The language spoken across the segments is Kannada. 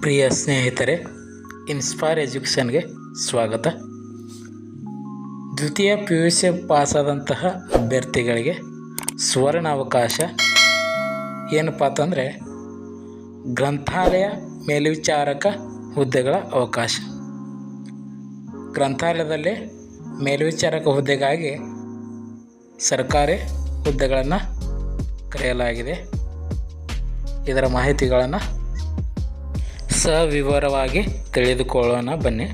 ಪ್ರಿಯ ಸ್ನೇಹಿತರೆ ಇನ್ಸ್ಪೈರ್ ಎಜುಕೇಷನ್ಗೆ ಸ್ವಾಗತ. ದ್ವಿತೀಯ ಪಿ ಯು ಸಿ ಪಾಸಾದಂತಹ ಅಭ್ಯರ್ಥಿಗಳಿಗೆ ಸುವರ್ಣ ಅವಕಾಶ ಏನಪ್ಪ ಅಂತಂದರೆ, ಗ್ರಂಥಾಲಯ ಮೇಲ್ವಿಚಾರಕ ಹುದ್ದೆಗಳ ಅವಕಾಶ. ಗ್ರಂಥಾಲಯದಲ್ಲಿ ಮೇಲ್ವಿಚಾರಕ ಹುದ್ದೆಗಾಗಿ ಸರ್ಕಾರಿ ಹುದ್ದೆಗಳನ್ನು ಕರೆಯಲಾಗಿದೆ. ಇದರ ಮಾಹಿತಿಗಳನ್ನು ಸವಿವರವಾಗಿ ತಿಳಿದುಕೊಳ್ಳೋಣ, ಬನ್ನಿ.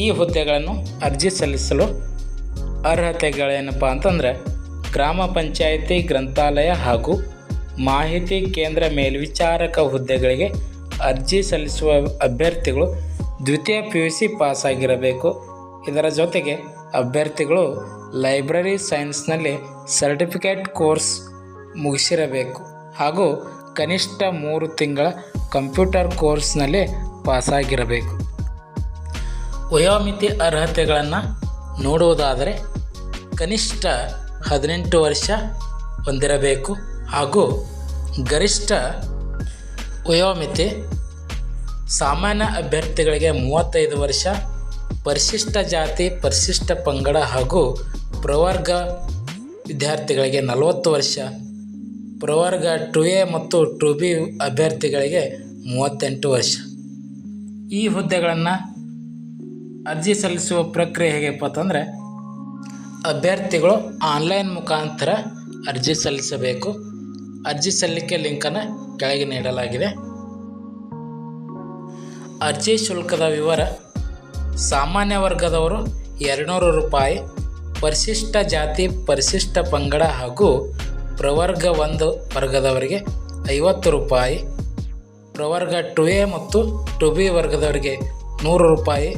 ಈ ಹುದ್ದೆಗಳನ್ನು ಅರ್ಜಿ ಸಲ್ಲಿಸಲು ಅರ್ಹತೆಗಳೇನಪ್ಪ ಅಂತಂದರೆ, ಗ್ರಾಮ ಪಂಚಾಯಿತಿ, ಗ್ರಂಥಾಲಯ ಹಾಗೂ ಮಾಹಿತಿ ಕೇಂದ್ರ ಮೇಲ್ವಿಚಾರಕ ಹುದ್ದೆಗಳಿಗೆ ಅರ್ಜಿ ಸಲ್ಲಿಸುವ ಅಭ್ಯರ್ಥಿಗಳು ದ್ವಿತೀಯ ಪಿ ಯು ಸಿ ಪಾಸಾಗಿರಬೇಕು. ಇದರ ಜೊತೆಗೆ ಅಭ್ಯರ್ಥಿಗಳು ಲೈಬ್ರರಿ ಸೈನ್ಸ್ನಲ್ಲಿ ಸರ್ಟಿಫಿಕೇಟ್ ಕೋರ್ಸ್ ಮುಗಿಸಿರಬೇಕು. ಹಾಗೂ ಕನಿಷ್ಠ ಮೂರು ತಿಂಗಳ ಕಂಪ್ಯೂಟರ್ ಕೋರ್ಸ್ನಲ್ಲಿ ಪಾಸಾಗಿರಬೇಕು. ವಯೋಮಿತಿ ಅರ್ಹತೆಗಳನ್ನು ನೋಡುವುದಾದರೆ ಕನಿಷ್ಠ ಹದಿನೆಂಟು ವರ್ಷ ಹೊಂದಿರಬೇಕು ಹಾಗೂ ಗರಿಷ್ಠ ವಯೋಮಿತಿ ಸಾಮಾನ್ಯ ಅಭ್ಯರ್ಥಿಗಳಿಗೆ ಮೂವತ್ತೈದು ವರ್ಷ, ಪರಿಶಿಷ್ಟ ಜಾತಿ, ಪರಿಶಿಷ್ಟ ಪಂಗಡ ಹಾಗೂ ಪ್ರವರ್ಗ ವಿದ್ಯಾರ್ಥಿಗಳಿಗೆ ನಲವತ್ತು ವರ್ಷ ಪ್ರವರ್ಗ ಟು ಎ ಮತ್ತು ಟು ಬಿ ಅಭ್ಯರ್ಥಿಗಳಿಗೆ ಮೂವತ್ತೆಂಟು ವರ್ಷ. ಈ ಹುದ್ದೆಗಳನ್ನು ಅರ್ಜಿ ಸಲ್ಲಿಸುವ ಪ್ರಕ್ರಿಯೆ ಹೇಗಪ್ಪ ಅಂತಂದರೆ ಅಭ್ಯರ್ಥಿಗಳು ಆನ್ಲೈನ್ ಮುಖಾಂತರ ಅರ್ಜಿ ಸಲ್ಲಿಸಬೇಕು. ಅರ್ಜಿ ಸಲ್ಲಿಕೆ ಲಿಂಕನ್ನು ಕೆಳಗೆ ನೀಡಲಾಗಿದೆ. ಅರ್ಜಿ ಶುಲ್ಕದ ವಿವರ ಸಾಮಾನ್ಯ ವರ್ಗದವರು ಎರಡುನೂರು ರೂಪಾಯಿ, ಪರಿಶಿಷ್ಟ ಜಾತಿ, ಪರಿಶಿಷ್ಟ ಪಂಗಡ ಹಾಗೂ ಪ್ರವರ್ಗ ಒಂದು ವರ್ಗದವರಿಗೆ ಐವತ್ತು ರೂಪಾಯಿ, ಪ್ರವರ್ಗ ಟು ಎ ಮತ್ತು ಟು ಬಿ ವರ್ಗದವರಿಗೆ ನೂರು ರೂಪಾಯಿ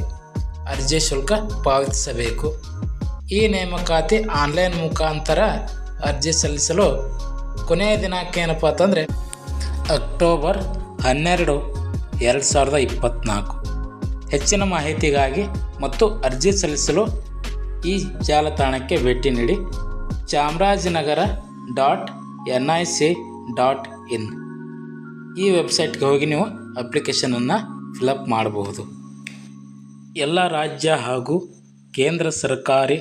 ಅರ್ಜಿ ಶುಲ್ಕ ಪಾವತಿಸಬೇಕು. ಈ ನೇಮಕಾತಿ ಆನ್ಲೈನ್ ಮುಖಾಂತರ ಅರ್ಜಿ ಸಲ್ಲಿಸಲು ಕೊನೆಯ ದಿನಾಂಕ ಏನಪ್ಪ ಅಂತಂದರೆ ಅಕ್ಟೋಬರ್ ಹನ್ನೆರಡು ಎರಡು ಸಾವಿರದ ಇಪ್ಪತ್ತ್ನಾಲ್ಕು. ಹೆಚ್ಚಿನ ಮಾಹಿತಿಗಾಗಿ ಮತ್ತು ಅರ್ಜಿ ಸಲ್ಲಿಸಲು ಈ ಜಾಲತಾಣಕ್ಕೆ ಭೇಟಿ ನೀಡಿ Chamarajanagar dot N I C dot in. ಈ ವೆಬ್ಸೈಟ್ಗೆ ಹೋಗಿ ನೀವು ಅಪ್ಲಿಕೇಶನನ್ನು ಫಿಲಪ್ ಮಾಡಬಹುದು. ಎಲ್ಲ ರಾಜ್ಯ ಹಾಗೂ ಕೇಂದ್ರ ಸರ್ಕಾರಿ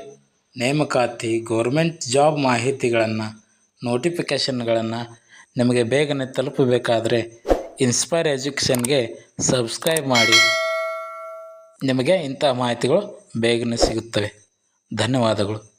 ನೇಮಕಾತಿ ಗೌರ್ಮೆಂಟ್ ಜಾಬ್ ಮಾಹಿತಿಗಳನ್ನು ನೋಟಿಫಿಕೇಷನ್ಗಳನ್ನು ನಿಮಗೆ ಬೇಗನೆ ತಲುಪಬೇಕಾದರೆ ಇನ್ಸ್ಪೈರ್ ಎಜುಕೇಷನ್ಗೆ ಸಬ್ಸ್ಕ್ರೈಬ್ ಮಾಡಿ. ನಿಮಗೆ ಇಂಥ ಮಾಹಿತಿಗಳು ಬೇಗನೆ ಸಿಗುತ್ತವೆ. ಧನ್ಯವಾದಗಳು.